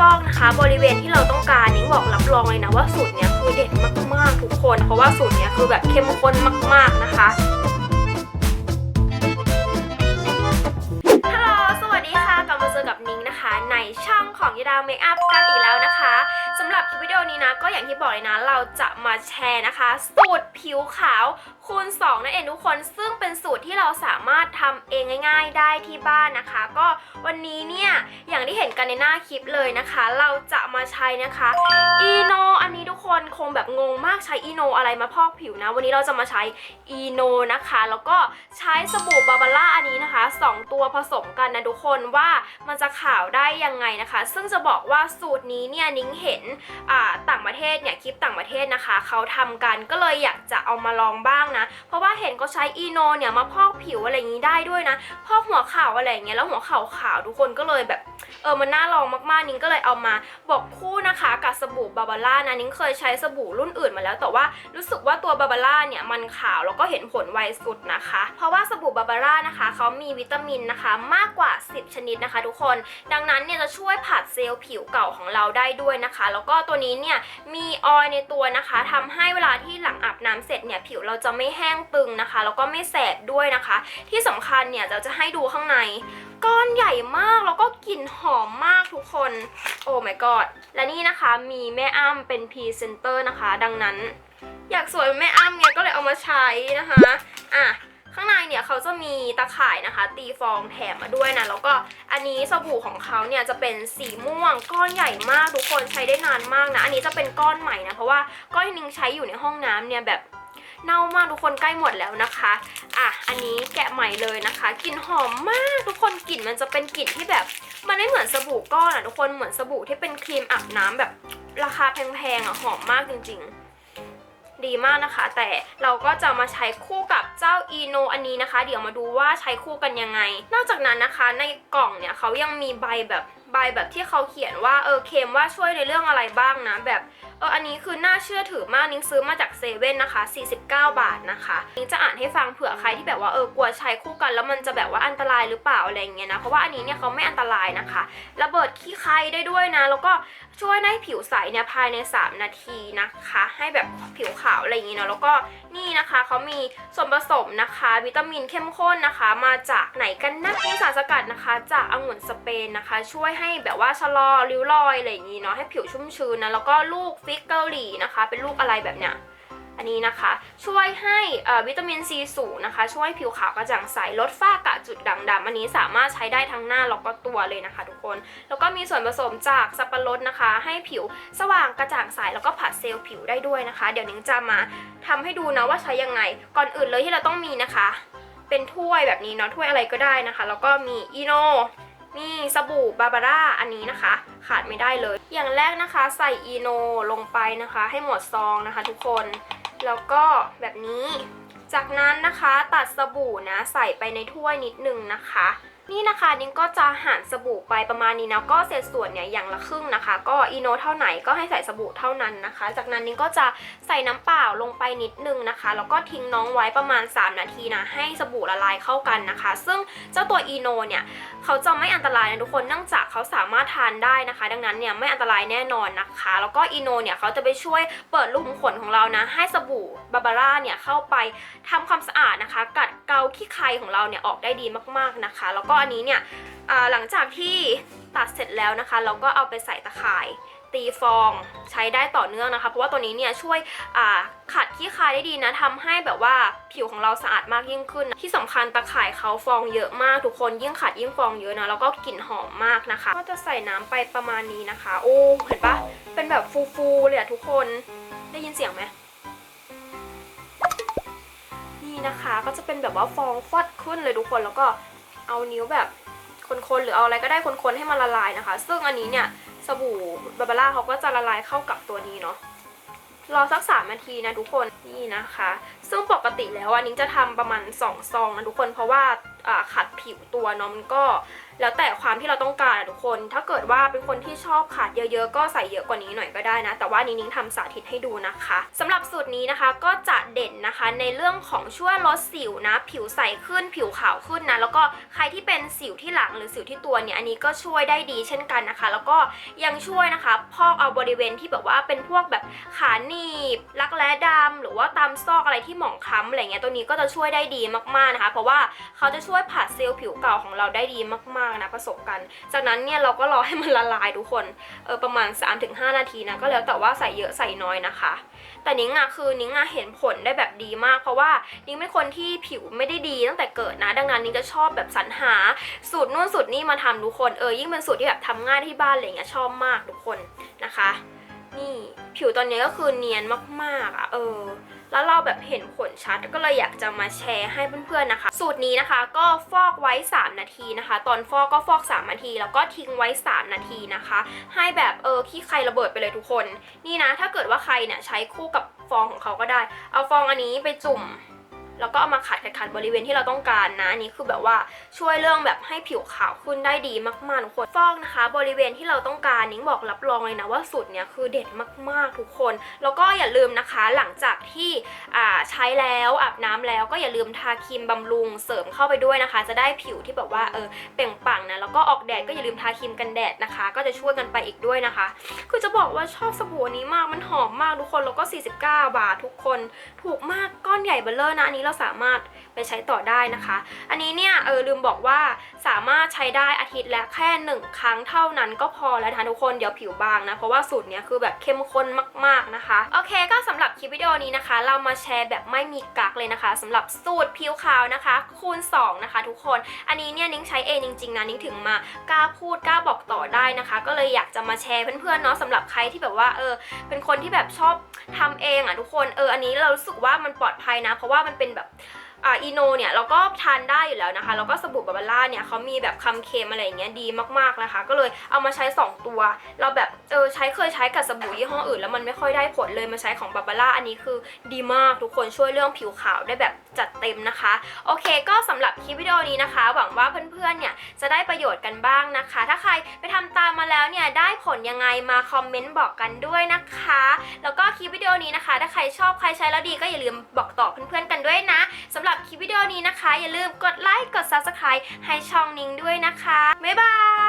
ฟอกนะคะ บริเวณที่เราต้องการนิ้งบอกรับรองเลยนะว่าสูตรเนี้ยคือเด็ดมากๆทุกคน เพราะว่าสูตรเนี้ยคือแบบเข้มข้นมากๆนะคะฮัลโหลสวัสดีค่ะกลับมาเจอกับนิ้งนะคะในช่องของยาดาวเมคอัพกันอีกแล้วนะคะสำหรับคลิปวิดีโอนี้นะ ก็อย่างที่บอกเลยนะ เราจะมาแชร์นะคะ สูตรผิวขาว คูณ2นั่นเองทุกคนซึ่งเป็นสูตรที่เราสามารถทำเองง่าย ๆ ได้ที่บ้านนะคะ ก็วันนี้เนี่ยอย่างที่เห็นกันในหน้าคลิปเลยนะคะ เราจะมาใช้นะคะอีโนอันนี้ทุกคนคงแบบงงมากใช้อีโนอะไรมาพอกผิวนะ วันนี้เราจะมาใช้อีโนนะคะ แล้วก็ใช้สบู่บาบาร่าอันนี้นะคะสองตัวผสมกันนะทุกคนว่ามันจะขาวได้ยังไงนะคะ ซึ่งจะบอกว่าสูตรนี้เนี่ยนิ้งเห็นอ่าต่างประเทศเนี่ยคลิปต่างประเทศนะคะเขาทำกันก็เลยอยากจะเอามาลองบ้างนะเพราะว่าเห็นก็ใช้อีโนเนี่ยมาพอกผิวอะไรอย่างนี้ได้ด้วยนะ พอกหัวเข่าอะไรอย่างเงี้ยแล้วหัวเข่าขาวทุกคนก็เลยแบบ เออมันน่าลองมากๆนิ้งก็เลยเอามาบอกคู่นะคะกับสบู่บาบาร่านะนิ้งเคยใช้สบู่รุ่นอื่นมาแล้ว แต่ว่ารู้สึกว่าตัวบาบาร่าเนี่ยมันขาวแล้วก็เห็นผลไวสุดนะคะ เพราะว่าสบู่บาบาร่านะคะเขามีวิตามินนะคะมากกว่า 10 ชนิดนะคะ ทุกคน ดังนั้นเนี่ยจะช่วยผัดเซลล์ผิวเก่าของเราได้ด้วยนะคะ แล้วก็ตัวนี้เนี่ยมีออยในตัวนะคะทำให้เวลาที่หลังอาบน้ำเสร็จเนี่ยผิวเราจะไม่แห้งตึงนะคะ แล้วก็ไม่แสบด้วยนะคะ ที่สำคัญเนี่ยเราจะให้ดูข้างใน ก้อนใหญ่มากแล้วก็กลิ่นหอมมากทุกคน โอ้ my god และนี่นะคะมีแม่อ้ำเป็นพรีเซนเตอร์นะคะ ดังนั้น อยากสวยเหมือนแม่อ้ำเนี่ยก็เลยเอามาใช้นะคะ อะข้างในเนี่ยเขาจะมีตะข่ายนะคะ ตีฟองแถมมาด้วยนะ แล้วก็อันนี้สบู่ของเขาเนี่ยจะเป็นสีม่วงก้อนใหญ่มากทุกคนใช้ได้นานมากนะ อันนี้จะเป็นก้อนใหม่นะ เพราะว่าก้อนนิ้งใช้อยู่ในห้องน้ำเนี่ยแบบ เน่ามากทุกคนใกล้หมดแล้วนะคะ อะ อันนี้แกะใหม่เลยนะคะ กลิ่นหอมมากทุกคนกลิ่นมันจะเป็นกลิ่นที่แบบ มันไม่เหมือนสบู่ก้อนอะทุกคนเหมือนสบู่ที่เป็นครีมอาบน้ำแบบราคาแพงๆอะหอมมากจริง ๆดีมากนะคะ แต่เราก็จะมาใช้คู่กับเจ้าอีโนอันนี้นะคะ เดี๋ยวมาดูว่าใช้คู่กันยังไง นอกจากนั้นนะคะในกล่องเนี่ยเขายังมีใบแบบ ใบแบบที่เขาเขียนว่าเออเค็มว่าช่วยในเรื่องอะไรบ้างนะ แบบเอออันนี้คือน่าเชื่อถือมากนิ้งซื้อมาจากเซเว่นนะคะ 49 บาทนะคะนิ้งจะอ่านให้ฟังเผื่อใครที่แบบว่าเออกลัวใช้คู่กันแล้วมันจะแบบว่าอันตรายหรือเปล่าอะไรอย่างเงี้ยนะเพราะว่าอันนี้เนี่ยเขาไม่อันตรายนะคะระเบิดขี้ใครได้ด้วยนะ แล้วก็ ช่วยให้ผิวใสเนี่ยภายใน 3 นาทีนะคะ ให้แบบผิวขาวอะไรอย่างงี้เนาะแล้วก็นี่นะคะเขามีส่วนผสมนะคะ วิตามินเข้มข้นนะคะ มาจากไหนกันนะมีสารสกัดนะคะ จากองุ่นสเปนนะคะ ช่วยให้แบบว่าชะลอริ้วรอยอะไรอย่างงี้เนาะให้ผิวชุ่มชื้นนะแล้วก็ลูกฟิกเกาหลีนะคะ เป็นลูกอะไรแบบเนี้ย อันนี้นะคะ ช่วยให้วิตามินซีสูงนะคะ ช่วยผิวขาวกระจ่างใสลดฝ้ากระจุดด่างดำอันนี้สามารถใช้ได้ทั้งหน้าแล้วก็ตัวเลยนะคะ ทุกคน แล้วก็มีส่วนผสมจากสับปะรดนะคะ ให้ผิวสว่างกระจ่างใสแล้วก็ผัดเซลล์ผิวได้ด้วยนะคะ เดี๋ยวนิ้งจะมาทำให้ดูนะว่าใช้ยังไง ก่อนอื่นเลยที่เราต้องมีนะคะ เป็นถ้วยแบบนี้เนาะถ้วยอะไรก็ได้นะคะ แล้วก็มีอีโนมีสบู่บาบาร่าอันนี้นะคะ ขาดไม่ได้เลย อย่างแรกนะคะ ใส่อีโนลงไปนะคะ ให้หมดซองนะคะ ทุกคน แล้วก็แบบนี้ จากนั้นนะคะตัดสบู่นะใส่ไปในถ้วยนิดนึงนะคะ นี่นะคะนิ้งก็จะหั่นสบู่ไปประมาณนี้นะก็เศษส่วนเนี่ยอย่างละครึ่งนะคะ ก็อีโนเท่าไหนก็ให้ใส่สบู่เท่านั้นนะคะ จากนั้นนิ้งก็จะใส่น้ำเปล่าลงไปนิดนึงนะคะแล้วก็ทิ้งน้องไว้ประมาณ 3 นาทีนะให้สบู่ละลายเข้ากันนะคะ ซึ่งเจ้าตัวอีโนเนี่ยเขาจะไม่อันตรายนะทุกคนเนื่องจากเขาสามารถทานได้นะคะ ดังนั้นเนี่ยไม่อันตรายแน่นอนนะคะ แล้วก็อีโนเนี่ยเขาจะไปช่วยเปิดรูขุมขนของเรานะให้สบู่บาบาร่าเนี่ยเข้าไปทำความสะอาดนะคะ กัดเกาขี้ใครของเราเนี่ยออกได้ดีมากๆนะคะ แล้วก็อันนี้เนี่ยหลังจากที่ตัดเสร็จแล้วนะคะ เราก็เอาไปใส่ตะข่ายตีฟองใช้ได้ต่อเนื่องนะคะ เพราะว่าตัวนี้เนี่ยช่วยขัดขี้คายได้ดีนะทำให้แบบว่าผิวของเราสะอาดมากยิ่งขึ้นนะที่สำคัญตะข่ายเขาฟองเยอะมากทุกคนยิ่งขัดยิ่งฟองเยอะนะแล้วก็กลิ่นหอมมากนะคะ ก็จะใส่น้ำไปประมาณนี้นะคะ โอ้เห็นปะเป็นแบบฟูๆเลยอะทุกคนได้ยินเสียงไหมนี่นะคะก็จะเป็นแบบว่าฟองฟอดขึ้นเลยทุกคนแล้วก็ เอานิ้วแบบคนๆหรือเอาอะไรก็ได้คนๆให้มันละลายนะคะ ซึ่งอันนี้เนี่ยสบู่บาบาร่าเขาก็จะละลายเข้ากับตัวนี้เนาะรอสักสามนาทีนะทุกคนนี่นะคะ ซึ่งปกติแล้วอันนี้จะทำประมาณ2ซองนะทุกคนเพราะว่าขัดผิวตัวเนาะมันก็แล้วแต่ความที่เราต้องการอะทุกคน ถ้าเกิดว่าเป็นคนที่ชอบขาดเยอะๆ ก็ใส่เยอะกว่านี้หน่อยก็ได้นะ แต่ว่านิ้งนิ้งทำสาธิตให้ดูนะคะสำหรับสูตรนี้นะคะก็จะเด่นนะคะในเรื่องของช่วยลดสิวนะ ผิวใสขึ้นผิวขาวขึ้นนะ แล้วก็ใครที่เป็นสิวที่หลังหรือสิวที่ตัวเนี่ยอันนี้ก็ช่วยได้ดีเช่นกันนะคะ แล้วก็ยังช่วยนะคะ พอกเอาบริเวณที่แบบว่าเป็นพวกแบบขาหนีบรักแร้ดำหรือว่าตามซอกอะไรที่หมองคล้ำอะไรเงี้ยตัวนี้ก็จะช่วยได้ดีมากๆนะคะ เพราะว่าเขาจะช่วย่วยผัดเซลล์ผิวเก่าของเราได้ดีมากๆนะผสมกัน จากนั้นเนี่ยเราก็รอให้มันละลายทุกคนเออประมาณ 3-5 นาทีนะก็แล้วแต่ว่าใส่เยอะใส่น้อยนะคะ แต่นิ้งอะคือนิ้งอะเห็นผลได้แบบดีมาก เพราะว่านิ้งเป็นคนที่ผิวไม่ได้ดีตั้งแต่เกิดนะ ดังนั้นนิ้งจะชอบแบบสรรหาสูตรนู่นสูตรนี่มาทำทุกคนเออยิ่งเป็นสูตรที่แบบทำง่ายที่บ้านอะไรเงี้ยชอบมากทุกคนนะคะ นี่ผิวตอนนี้ก็คือเนียนมากๆอะเออ แล้วเราแบบเห็นผลชัดก็เลยอยากจะมาแชร์ให้เพื่อนๆนะคะ สูตรนี้นะคะก็ฟอกไว้ 3 นาทีนะคะ ตอนฟอกก็ฟอก 3 นาที แล้วก็ทิ้งไว้ 3 นาทีนะคะ ให้แบบเออขี้ใครระเบิดไปเลยทุกคน นี่นะถ้าเกิดว่าใครเนี่ยใช้คู่กับฟองของเขาก็ได้ เอาฟองอันนี้ไปจุ่ม แล้วก็เอามาขัดขัดขัดบริเวณที่เราต้องการนะนนี้คือแบบว่าช่วยเรื่องแบบให้ผิวขาวขึ้นได้ดีมากๆทุกคนฟอกนะคะ บริเวณที่เราต้องการนิ้งบอกรับรองเลยนะว่าสูตรเนี้ยคือเด็ดมากๆทุกคน แล้วก็อย่าลืมนะคะหลังจากที่อ่าใช้แล้วอาบน้ำแล้วก็อย่าลืมทาครีมบำรุงเสริมเข้าไปด้วยนะคะ จะได้ผิวที่แบบว่าเออเปล่งปลั่งนะแล้วก็ออกแดดก็อย่าลืมทาครีมกันแดดนะคะ ก็จะช่วยกันไปอีกด้วยนะคะ คือจะบอกว่าชอบสบู่นนี้มากมันหอมมากทุกคนแล้วก็ 49 บาททุกคน ถูกมากก้อนใหญ่เบลเลอร์นะอันนี้เราสามารถไปใช้ต่อได้นะคะ อันนี้เนี่ยเออลืมบอกว่าสามารถใช้ได้อาทิตย์ละแค่หนึ่งครั้งเท่านั้นก็พอแล้วนะคะทุกคนเดี๋ยวผิวบางนะเพราะว่าสูตรเนี้ยคือแบบเข้มข้นมาก ๆนะคะ โอเคก็สำหรับ คลิปวิดีโอนี้นะคะ เรามาแชร์แบบไม่มีกักเลยนะคะสำหรับสูตรผิวขาวนะคะ คูณ 2 นะคะ ทุกคนอันนี้เนี่ยนิ้งใช้เองจริงๆนะนิ้งถึงมากล้าพูดกล้าบอกต่อได้นะคะ ก็เลยอยากจะมาแชร์เพื่อนๆเนาะสำหรับใครที่แบบว่าเออเป็นคนที่แบบชอบทำเองอะทุกคนเอออันนี้เรารู้สึกว่ามันปลอดภัยนะ เพราะว่ามันเป็นแบบ อ่าอีโนเนี่ยเราก็ทานได้อยู่แล้วนะคะ แล้วก็สบู่บาบาร่าเนี่ยเขามีแบบคำเค็มอะไรอย่างเงี้ยดีมากๆนะคะ ก็เลยเอามาใช้ 2 ตัว เราแบบเออใช้เคยใช้กับสบู่ยี่ห้ออื่น แล้วมันไม่ค่อยได้ผลเลยมาใช้ของบาบาร่าอันนี้คือดีมากทุกคนช่วยเรื่องผิวขาวได้แบบจัดเต็มนะคะ โอเคก็สำหรับคลิปวิดีโอนี้นะคะ หวังว่าเพื่อนๆเนี่ยจะได้ประโยชน์กันบ้างนะคะ ถ้าใครไปทำตามมาแล้วเนี่ยได้ผลยังไงมาคอมเมนต์บอกกันด้วยนะคะ แล้วก็คลิปวิดีโอนี้นะคะ ถ้าใครชอบใครใช้แล้วดีก็อย่าลืมบอกต่อเพื่อนๆกันด้วยนะสำหรับรับคลิปวิดีโอนี้นะคะ อย่าลืมกดไลค์กด subscribe ให้ช่องนิ้งด้วยนะคะ บ๊ายบาย